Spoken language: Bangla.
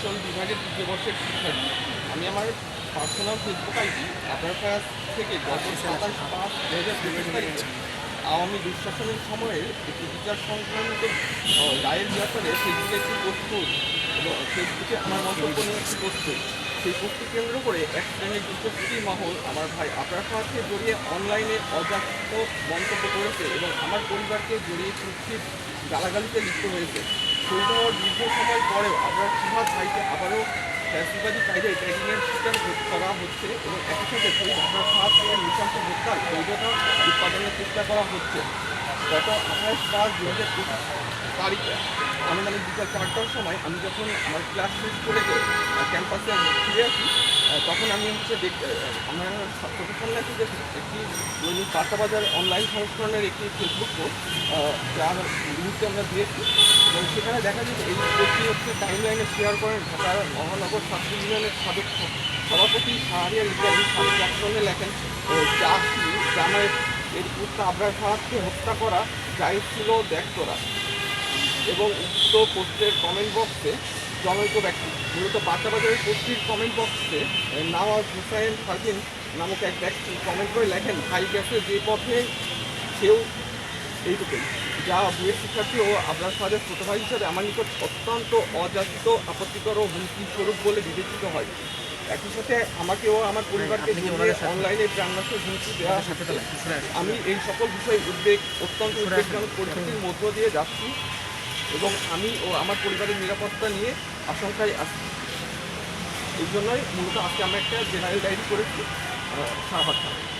প্রকৌশল বিভাগের তৃতীয় বর্ষের শিক্ষার্থী আমি আমার পার্সোনাল ফেসবুক আইডি আপনার থেকে গত সাতাশ পাঁচ দু হাজার তেইশ তারিখে আওয়ামী দুঃশাসনের সময়ে একটি বিচার সংক্রান্ত রায়ের ব্যাপারে ফেসবুকে একটি পোস্ট এবং ফেসবুকে আমার মন্তব্য নিয়ে একটি পোস্ট সেই পোস্টকে কেন্দ্র করে এক শ্রেণির বিশ্বস্তি মহল আমার ভাই আপনার সাথে জড়িয়ে অনলাইনে অজাত মন্তব্য করেছে এবং আমার পরিবারকে জড়িয়ে কুৎসিত গালাগালিতে লিপ্ত হয়েছে। শহীদ হওয়ার দীর্ঘ সময় পরেও আমরা সিহাদ ভাইকে আবারও ফ্যাসিবাদী কায়দায় ট্র্যাকিংয়ের শিকার করা হচ্ছে এবং একই সাথে শহীদ আপনার সাত এবং নৃশংস হত্যার বৈধতা উৎপাদনের চেষ্টা করা হচ্ছে গত আঠাশ পাঁচ দু হাজার তারিখে। আনুমানিক বিকাল চারটার সময় আমি যখন আমার ক্লাস শেষ করে ক্যাম্পাসে ফিরে আসি তখন আমি হচ্ছে আমার সামনে আছে যে একটি দৈনিক বার্তাবাজার অনলাইন সংস্করণের একটি ফেসবুক পোস্ট যার লিঙ্কটি আমরা দিয়েছি। এবং সেখানে দেখা যায় এই পোস্টটি হচ্ছে টাইম লাইনে শেয়ার করেন ঢাকার মহানগর ছাত্র ইউনিয়নের সাবেক সভাপতি ইসলামী সাবেক ক্যাপশনে লেখেন চাষি জামায়াত এর পুত্র আবরার ফাহাদকে হত্যা করা জায়েজ ছিল দেখ তোরা এবং উক্ত পোস্টের কমেন্ট বক্সে জনৈক ব্যক্তি। মূলত বাচ্চাবাজারের পোস্টটির কমেন্ট বক্সে নওয়াজ হুসাইন ফারদিন নামক এক ব্যক্তি কমেন্ট করে লেখেন ভাই গেছে যে পথে সেও এইটুকুই যা বুয়ের শিক্ষার্থী ও আবরার ফাহাদের ছোট ভাই হিসাবে আমার নিকট অত্যন্ত অযাচিত আপত্তিকর ও হুমকি স্বরূপ বলে বিবেচিত হয়। একই সাথে আমাকে ও আমার পরিবারকে অনলাইনে প্রাণনাশের হুমকি দেওয়া আমি এই সকল বিষয়ে উদ্বেগ অত্যন্ত উদ্বেগজনক পরিস্থিতির মধ্য দিয়ে যাচ্ছি। এবং আমি ও আমার পরিবারের নিরাপত্তা নিয়ে আশঙ্কায় আসি এই জন্যই মূলত আজকে আমরা একটা জেনারেল ডায়েরি করেছি শাহবাগ থানায়।